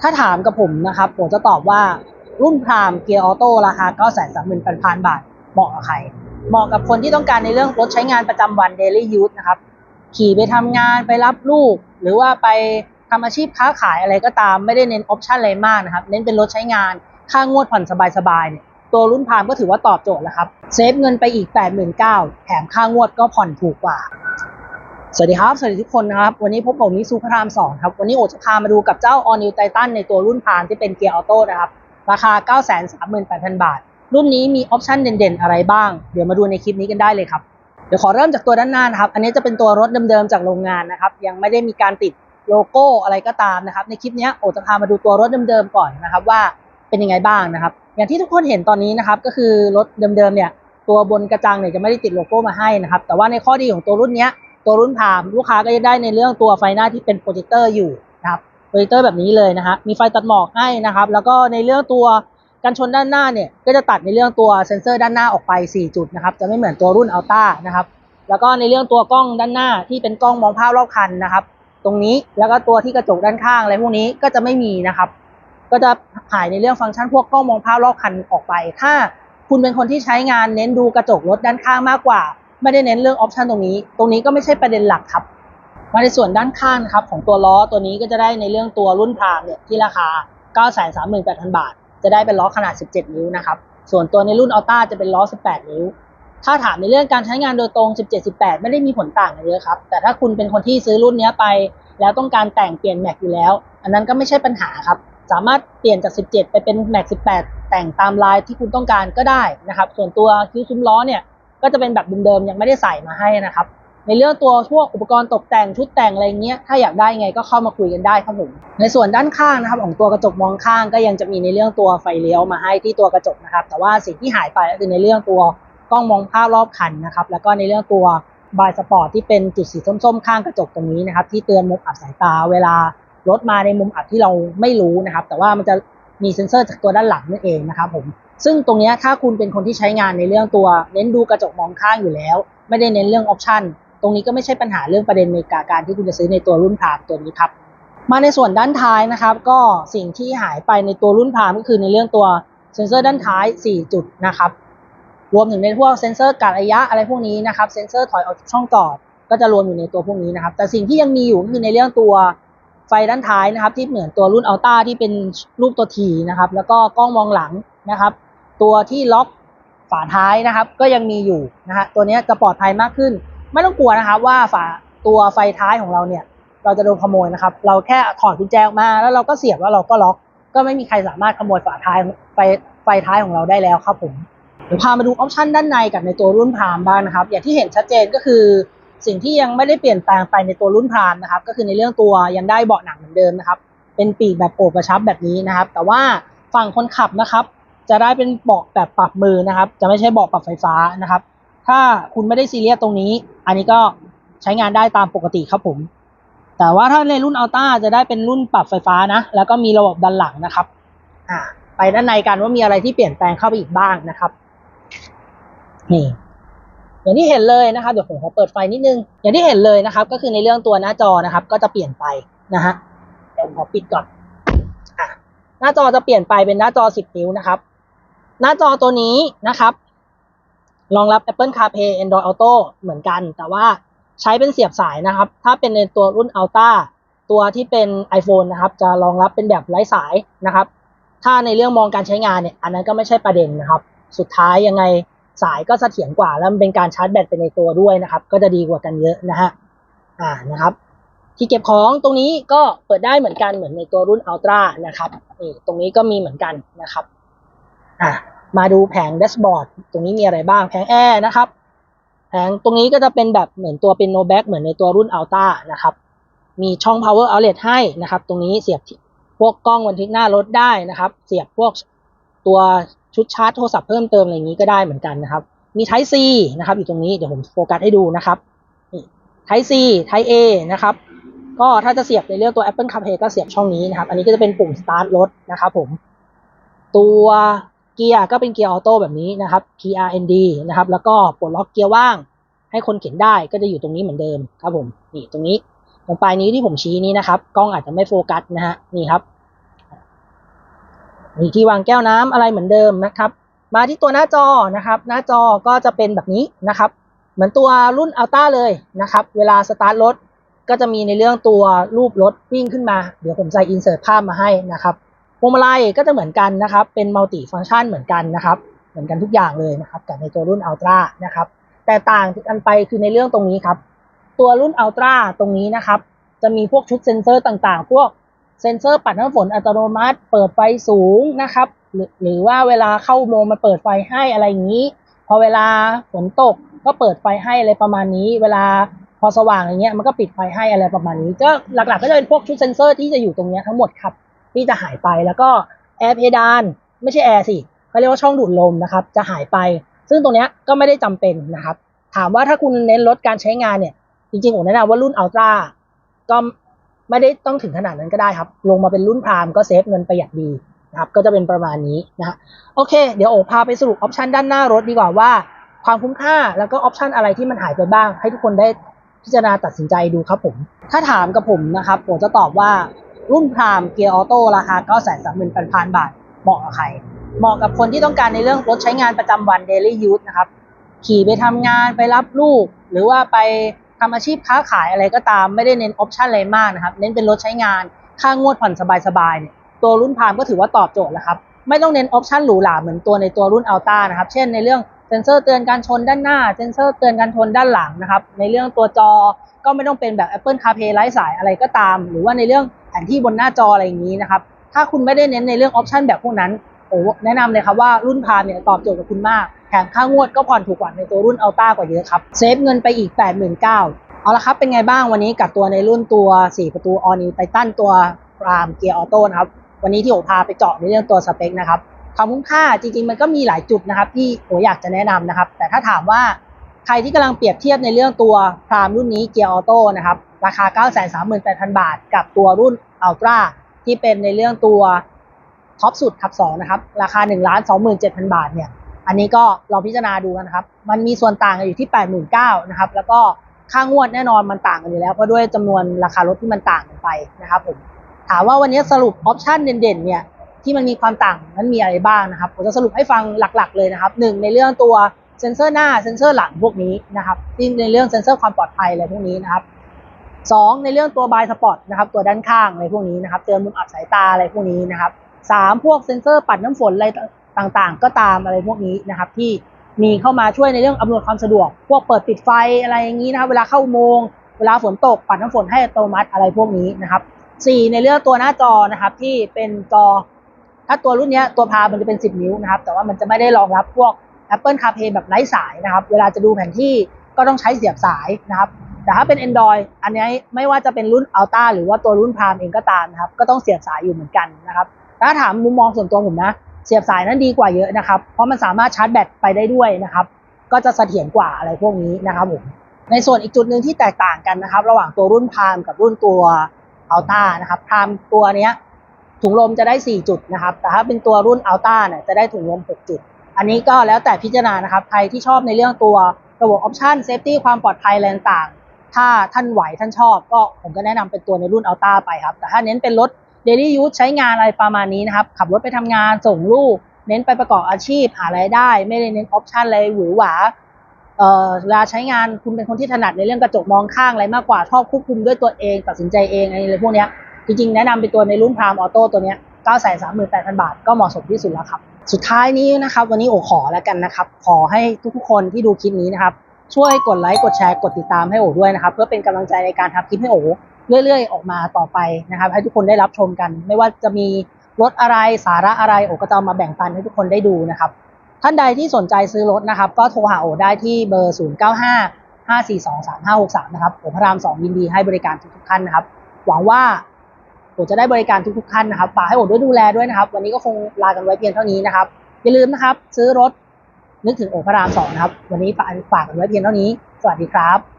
ถ้าถามกับผมนะครับ ผมจะตอบว่ารุ่นพรามเกียร์ออโต้ราคา 9 3 8 0 0 0 บาท เหมาะกับใคร เหมาะกับคนที่ต้องการในเรื่องรถใช้งานประจำวัน daily use นะครับ ขี่ไปทำงานไปรับลูก หรือว่าไปทำอาชีพค้าขายอะไรก็ตาม ไม่ได้เน้นออปชันอะไรมากนะครับ เน้นเป็นรถใช้งาน ค่างวดผ่อนสบายๆเนี่ยตัวรุ่นพรามก็ถือว่าตอบโจทย์แล้วครับ เซฟเงินไปอีก 89,000แถมค่างวดก็ผ่อนถูกกว่า สวัสดีครับ สวัสดีทุกคนนะครับ วันนี้พบกับมิซูพระราม2ครับ วันนี้โอจะพามาดูกับเจ้า All New Titan ในตัวรุ่นพรามที่เป็นเกียร์ออโต้นะครับ ราคา 938,000 บาท รุ่นนี้มีออปชันเด่นๆ อะไรบ้าง เดี๋ยวมาดูในคลิปนี้กันได้เลยครับ เดี๋ยวขอเริ่มจากตัวด้านหน้านะครับ อันนี้จะเป็นตัวรถเดิมๆ จากโรงงานนะครับ ยังไม่ได้มีการติดโลโก้อะไรก็ตามนะครับ ในคลิปนี้โอจะพามาดูตัวรถเดิมๆ ก่อนนะครับว่าเป็นยังไงบ้างนะครับ อย่างที่ทุกคนเห็นตอนนี้นะครับ ก็คือรถเดิมๆ เนี่ย ตัวบนกระจังเนี่ยจะไม่ได้ติดโลโก้มาให้นะครับ แต่ว่าในข้อดีของตัวรุ่นนี้ ตัวรุ่นพามลูกค้าก็จะได้ในเรื่องตัวไฟหน้าที่เป็นโปรเจคเตอร์อยู่นะครับโปรเจคเตอร์แบบนี้เลยนะฮะมีไฟตัดหมอกให้นะครับ แล้วก็ในเรื่องตัวกันชนด้านหน้าเนี่ยก็จะตัดในเรื่องตัวเซ็นเซอร์ด้านหน้าออกไป 4 จุดนะครับจะไม่เหมือนตัวรุ่นอัลต้านะครับแล้วก็ในเรื่องตัวกล้องด้านหน้าที่เป็นกล้องมองภาพรอบคันนะครับ ตรงนี้แล้วก็ตัวที่กระจกด้านข้างอะไรพวกนี้ก็จะไม่มีนะครับ ก็จะหายในเรื่องฟังก์ชันพวกกล้องมองภาพรอบคันออกไป ถ้าคุณเป็นคนที่ใช้งานเน้นดูกระจกรถด้านข้างมากกว่า ไม่ได้เน้นเรื่องออปชันตรงนี้ ตรงนี้ก็ไม่ใช่ประเด็นหลักครับ มาในส่วนด้านข้างนะครับของตัวล้อตัวนี้ก็จะได้ในเรื่องตัวรุ่นพรามเนี่ยที่ราคา 938,000 บาท จะได้เป็นล้อขนาด 17 นิ้วนะครับ ส่วนตัวในรุ่นอัลต้าจะเป็นล้อ 18 นิ้ว ถ้าถามในเรื่องการใช้งานโดยตรง 17 18 ไม่ได้มีผลต่างกันเยอะครับ แต่ถ้าคุณเป็นคนที่ซื้อรุ่นนี้ไป แล้วต้องการแต่งเปลี่ยนแม็กอยู่แล้ว อันนั้นก็ไม่ใช่ปัญหาครับ สามารถเปลี่ยนจาก 17 ไปเป็นแม็ก18 แต่งตามลายที่คุณต้องการก็ได้นะครับ ส่วนตัวคิ้วซุ้มล้อเนี่ย ก็จะเป็นแบบเดิมๆยังไม่ได้ใส่มาให้นะครับ ในเรื่องตัวพวกอุปกรณ์ตกแต่งชุดแต่งอะไรเงี้ยถ้าอยากได้ไงก็เข้ามาคุยกันได้ครับผมในส่วนด้านข้างนะครับ ของตัวกระจกมองข้างก็ยังจะมีในเรื่องตัวไฟเลี้ยวมาให้ที่ตัวกระจกนะครับ แต่ว่าสิ่งที่หายไปก็คือในเรื่องตัวกล้องมองภาพรอบคันนะครับแล้วก็ในเรื่องตัวบายสปอร์ตที่เป็นจุดสีส้มๆ ข้างกระจกตรงนี้นะครับที่เตือนมุมอับสายตาเวลารถมาในมุมอับที่เราไม่รู้นะครับ แต่ว่ามันจะ มีเซ็นเซอร์จากตัวด้านหลังนั่นเองนะครับผมซึ่งตรงนี้ถ้าคุณเป็นคนที่ใช้งานในเรื่องตัวเน้นดูกระจกมองข้างอยู่แล้ว ไม่ได้เน้นเรื่องออปชันตรงนี้ก็ไม่ใช่ปัญหาเรื่องประเด็นในการที่คุณจะซื้อในตัวรุ่นพรามตัวนี้ครับมาในส่วนด้านท้ายนะครับก็สิ่งที่หายไปในตัวรุ่นพรามก็คือในเรื่องตัวเซ็นเซอร์ด้านท้าย 4 จุดนะครับรวมถึงในพวกเซ็นเซอร์การระยะอะไรพวกนี้นะครับเซ็นเซอร์ถอยออกช่องจอดก็จะรวมอยู่ในตัวพวกนี้นะครับแต่สิ่งที่ยังมีอยู่ก็คือในเรื่องตัว ไฟด้านท้ายนะครับ ที่เหมือนตัวรุ่นอัลต้าที่เป็นรูปตัวทีนะครับ แล้วก็กล้องมองหลังนะครับ ตัวที่ล็อกฝาท้ายนะครับ ก็ยังมีอยู่นะฮะตัวนี้จะปลอดภัยมากขึ้น ไม่ต้องกลัวนะครับว่าฝาตัวไฟท้ายของเราเนี่ย เราจะโดนขโมยนะครับ เราแค่ถอดกุญแจออกมาแล้วเราก็เสียบแล้วเราก็ล็อก ก็ไม่มีใครสามารถขโมยฝาท้ายไฟไฟท้ายของเราได้แล้วครับผมเดี๋ยวพามาดูออปชันด้านในกับในตัวรุ่นพามบ้างนะครับ อย่างที่เห็นชัดเจนก็คือ สิ่งที่ยังไม่ได้เปลี่ยนแปลงไปในตัวรุ่นพรามนะครับ ก็คือในเรื่องตัวยังได้เบาะหนังเหมือนเดิมนะครับ เป็นปีกแบบโอบกระชับแบบนี้นะครับ แต่ว่าฝั่งคนขับนะครับ จะได้เป็นเบาะแบบปรับมือนะครับ จะไม่ใช่เบาะปรับไฟฟ้านะครับ ถ้าคุณไม่ได้ซีเรียสตรงนี้ อันนี้ก็ใช้งานได้ตามปกติครับผม แต่ว่าถ้าในรุ่นอัลต้าจะได้เป็นรุ่นปรับไฟฟ้านะ แล้วก็มีระบบดันหลังนะครับ อ่า ไปด้านในกันว่ามีอะไรที่เปลี่ยนแปลงเข้าไปอีกบ้างนะครับ นี่ อย่างที่เห็นเลยนะครับเดี๋ยวผมขอเปิดไฟนิดนึง อย่างที่เห็นเลยนะครับ ก็คือในเรื่องตัวหน้าจอนะครับ ก็จะเปลี่ยนไปนะฮะเดี๋ยวผมขอปิดก่อนอะหน้าจอจะเปลี่ยนไปเป็นหน้าจอ 10 นิ้วนะครับ หน้าจอตัวนี้นะครับรองรับ Apple CarPlay Android Auto เหมือนกัน แต่ว่าใช้เป็นเสียบสายนะครับ ถ้าเป็นในตัวรุ่น Ultra ตัวที่เป็น iPhone นะครับ จะรองรับเป็นแบบไร้สายนะครับ ถ้าในเรื่องมองการใช้งานเนี่ย อันนั้นก็ไม่ใช่ประเด็นนะครับ สุดท้ายยังไง สายก็เสถียรกว่าแล้วมันเป็นการชาร์จแบตไปในตัวด้วยนะครับ ก็จะดีกว่ากันเยอะนะฮะอ่านะครับ ที่เก็บของตรงนี้ก็เปิดได้เหมือนกันเหมือนในตัวรุ่น Ultra นะครับนี่ตรงนี้ก็มีเหมือนกันนะครับอ่ามาดูแผงแดชบอร์ดตรงนี้มีอะไรบ้างแผงแอร์นะครับแผงตรงนี้ก็จะเป็นแบบเหมือนตัวเป็นโนแบ็กเหมือนในตัวรุ่น Ultra นะครับมีช่อง power outlet ให้นะครับ ตรงนี้เสียบพวกกล้องบันทึกหน้ารถได้นะครับ เสียบพวกตัว ชุดชาร์จโทรศัพท์เพิ่มเติมอะไรอย่างนี้ก็ได้เหมือนกันนะครับ มี Type C นะครับอยู่ตรงนี้เดี๋ยวผมโฟกัสให้ดูนะครับนี่ Type C Type A นะครับ ก็ถ้าจะเสียบในเรื่องตัว Apple CarPlay ก็เสียบช่องนี้นะครับ อันนี้ก็จะเป็นปุ่ม start รถนะครับผม ตัวเกียร์ก็เป็นเกียร์ออโต้แบบนี้นะครับ PRND นะครับ แล้วก็ปลดล็อกเกียร์ว่าง ให้คนเข็นได้ก็จะอยู่ตรงนี้เหมือนเดิมครับผม นี่ตรงนี้ ตรงปลายนี้ที่ผมชี้นี้นะครับ กล้องอาจจะไม่โฟกัสนะฮะ นี่ครับ มีที่วางแก้วน้ำอะไรเหมือนเดิมนะครับ มาที่ตัวหน้าจอนะครับ หน้าจอก็จะเป็นแบบนี้นะครับ เหมือนตัวรุ่นอัลต้าเลยนะครับ เวลาสตาร์ทรถก็จะมีในเรื่องตัวรูปรถวิ่งขึ้นมา เดี๋ยวผมใส่อินเสิร์ตภาพมาให้นะครับพวงมาลัยก็จะเหมือนกันนะครับ เป็นมัลติฟังก์ชันเหมือนกันนะครับ เหมือนกันทุกอย่างเลยนะครับกับในตัวรุ่นอัลตร้านะครับ แต่ต่างกันไปคือในเรื่องตรงนี้ครับ ตัวรุ่นอัลตร้าตรงนี้นะครับ จะมีพวกชุดเซ็นเซอร์ต่างๆ พวก เซ็นเซอร์ปัดน้ำฝนอัตโนมัติ เปิดไฟสูงนะครับหรือหรือว่าเวลาเข้าโมงมันเปิดไฟให้อะไรอย่างนี้ พอเวลาฝนตกก็เปิดไฟให้อะไรประมาณนี้ เวลาพอสว่างอย่างเงี้ยมันก็ปิดไฟให้อะไรประมาณนี้ ก็หลักๆก็จะเป็นพวกชุดเซ็นเซอร์ที่จะอยู่ตรงเนี้ยทั้งหมดครับ ที่จะหายไปแล้วก็แอร์เพดานไม่ใช่แอร์สิเขาเรียกว่าช่องดูดลมนะครับจะหายไป ซึ่งตรงเนี้ยก็ไม่ได้จำเป็นนะครับ ถามว่าถ้าคุณเน้นลดการใช้งานเนี่ยจริงๆผมแนะนำว่ารุ่นอัลตร้าก็ ไม่ได้ต้องถึงขนาดนั้นก็ได้ครับ ลงมาเป็นรุ่นพรามก็เซฟเงินประหยัดดีนะครับ ก็จะเป็นประมาณนี้นะฮะโอเค เดี๋ยวโอพาไปสรุปออปชันด้านหน้ารถดีกว่าว่า ความคุ้มค่าแล้วก็ออปชันอะไรที่มันหายไปบ้าง ให้ทุกคนได้พิจารณาตัดสินใจดูครับผม ถ้าถามกับผมนะครับผมจะตอบว่ารุ่นพรามเกียร์ออโต้ราคา 9 3 3 0 0 0 บาท เหมาะกับใคร เหมาะกับคนที่ต้องการในเรื่องรถใช้งานประจำวัน daily use นะครับ ขี่ไปทำงานไปรับลูก หรือว่าไป ทำอาชีพค้าขายอะไรก็ตามไม่ได้เน้นออปชันอะไรมากนะครับเน้นเป็นรถใช้งานค่างวดผ่อนสบายๆเนี่ยตัวรุ่นพามก็ถือว่าตอบโจทย์แล้วครับไม่ต้องเน้นออปชันหรูหราเหมือนตัวในตัวรุ่นอัลต้านะครับเช่นในเรื่องเซ็นเซอร์เตือนการชนด้านหน้าเซ็นเซอร์เตือนการชนด้านหลังนะครับในเรื่องตัวจอก็ไม่ต้องเป็นแบบ Apple CarPlay ไร้สายอะไรก็ตาม หรือว่าในเรื่องแผนที่บนหน้าจออะไรอย่างนี้นะครับถ้าคุณไม่ได้เน้นในเรื่องออปชันแบบพวกนั้น โอ้แนะนำเลยครับว่ารุ่นพามเนี่ยตอบโจทย์กับคุณมาก แถมค่างวดก็ผ่อนถูกกว่าในตัวรุ่นอัลต้ากว่าเยอะครับ เซฟเงินไปอีก 89,000เอาละครับ เป็นไงบ้างวันนี้กับตัวในรุ่นตัว 4 ประตู All New Titan ตัวพรามเกียร์ออโต้นะครับ วันนี้ที่โอพาไปเจาะในเรื่องตัวสเปคนะครับความคุ้มค่าจริงๆ มันก็มีหลายจุดนะครับ ที่โออยากจะแนะนำนะครับ แต่ถ้าถามว่าใครที่กำลังเปรียบเทียบในเรื่องตัวพรามรุ่นนี้เกียร์ออโต้นะครับราคา 938,000 บาท กับตัวรุ่นอัลตร้าที่เป็นในเรื่องตัว ท็อปสุดขับ2นะครับ ราคา1นึ่งล้านสองหมื่นเจ็ดพันบาทเนี่ย อันนี้ก็ลองพิจารณาดูกันครับ มันมีส่วนต่างกันอยู่ที่8 9 0 0 0นเก้านะครับ แล้วก็ค่างวดแน่นอนมันต่างกันอยู่แล้ว เพราะด้วยจำนวนราคารถที่มันต่างกันไปนะครับผม ถามว่าวันนี้สรุปออปชันเด่นๆเนี่ยที่มันมีความต่างนั้นมีอะไรบ้างนะครับ ผมจะสรุปให้ฟังหลักๆ เลยนะครับหนึ่งในเรื่องตัวเซ็นเซอร์หน้าเซ็นเซอร์หลังพวกนี้นะครับที่ในเรื่องเซ็นเซอร์ความปลอดภัยอะไรพวกนี้นะครับสองในเรื่องตัวบายสปอตนะครับตัวด้านข้างอะไรพวกนี้นะครับเตือนมุมอับสายตาอะไรพวกนี้นะครับ สามพวกเซ็นเซอร์ปัดน้ำฝนอะไรต่างๆ ก็ตามอะไรพวกนี้นะครับ ที่มีเข้ามาช่วยในเรื่องอำนวยความสะดวก พวกเปิดปิดไฟอะไรอย่างนี้นะครับเวลาเข้าโมง เวลาฝนตกปัดน้ำฝนให้อัตโนมัติอะไรพวกนี้นะครับสี่ในเรื่องตัวหน้าจอนะครับ ที่เป็นจอ ถ้าตัวรุ่นนี้ตัวพามันจะเป็น 10 นิ้วนะครับ แต่ว่ามันจะไม่ได้รองรับพวก Apple CarPlay แบบไร้สายนะครับ เวลาจะดูแผนที่ก็ต้องใช้เสียบสายนะครับแต่ถ้าเป็น Android อันนี้ไม่ว่าจะเป็นรุ่น Ultra หรือว่าตัวรุ่นพามเองก็ตามนะครับ ก็ต้องเสียบสายอยู่เหมือนกันนะครับ ถ้าถามมุมมองส่วนตัวผมนะ เสียบสายนั้นดีกว่าเยอะนะครับ เพราะมันสามารถชาร์จแบตไปได้ด้วยนะครับ ก็จะเสถียรกว่าอะไรพวกนี้นะครับผม ในส่วนอีกจุดหนึ่งที่แตกต่างกันนะครับ ระหว่างตัวรุ่นพามกับรุ่นตัวอัลต้านะครับพามตัวเนี้ยถุงลมจะได้ 4 จุดนะครับ แต่ถ้าเป็นตัวรุ่นอัลต้าเนี่ยจะได้ถุงลม 6 จุด อันนี้ก็แล้วแต่พิจารณานะครับ ใครที่ชอบในเรื่องตัวระบบออปชันเซฟตี้ความปลอดภัยอะไรต่างถ้าท่านไหวท่านชอบก็ผมก็แนะนำเป็นตัวในรุ่นอัลต้าไปครับ แต่ถ้าเน้นเป็นรถ เดลี่ยู e ใช้งานอะไรประมาณนี้นะครับ ขับรถไปทำงานส่งลูก เน้นไปประกอบอาชีพหารายได้ ไม่ได้เน้นออปชันอะไรหวือหวาเอ่อเวลาใช้งานคุณเป็นคนที่ถนัดในเรื่องกระจกมองข้างอะไรมากกว่าชอบควบคุมด้วยตัวเอง ตัดสินใจเองอะไรพวกนี้จริงๆ แนะนำเป็นตัวในรุ่นพรามออโต้ตัวเนี้ย9 3 8 0 0 0 บาท ก็เหมาะสมที่สุดแล้วครับ สุดท้ายนี้นะครับ วันนี้โอขอแล้วกันนะครับ ขอให้ทุกๆคนที่ดูคลิปนี้นะครับ ช่วยกดไลค์กดแชร์กดติดตามให้โอด้วยนะครับ เพื่อเป็นกำลังใจในการทำคลิปให้โอ เรื่อยๆ ออกมาต่อไปนะครับ ให้ทุกคนได้รับชมกัน ไม่ว่าจะมีรถอะไรสาระอะไรโอก็จะมาแบ่งปันให้ทุกคนได้ดูนะครับ ท่านใดที่สนใจซื้อรถนะครับ ก็โทรหาโอได้ที่เบอร์ 0 9 5 5 4 2 3 5 6 3 นะครับโอพระราม 2 ยินดีให้บริการทุกๆท่านนะครับ หวังว่าโอจะได้บริการทุกๆท่านนะครับฝากให้โอด้วยดูแลด้วยนะครับ วันนี้ก็คงลากันไว้เพียงเท่านี้นะครับ อย่าลืมนะครับ ซื้อรถนึกถึงโอพระราม 2 นะครับ วันนี้ฝากฝากกันไว้เพียงเท่านี้ สวัสดีครับ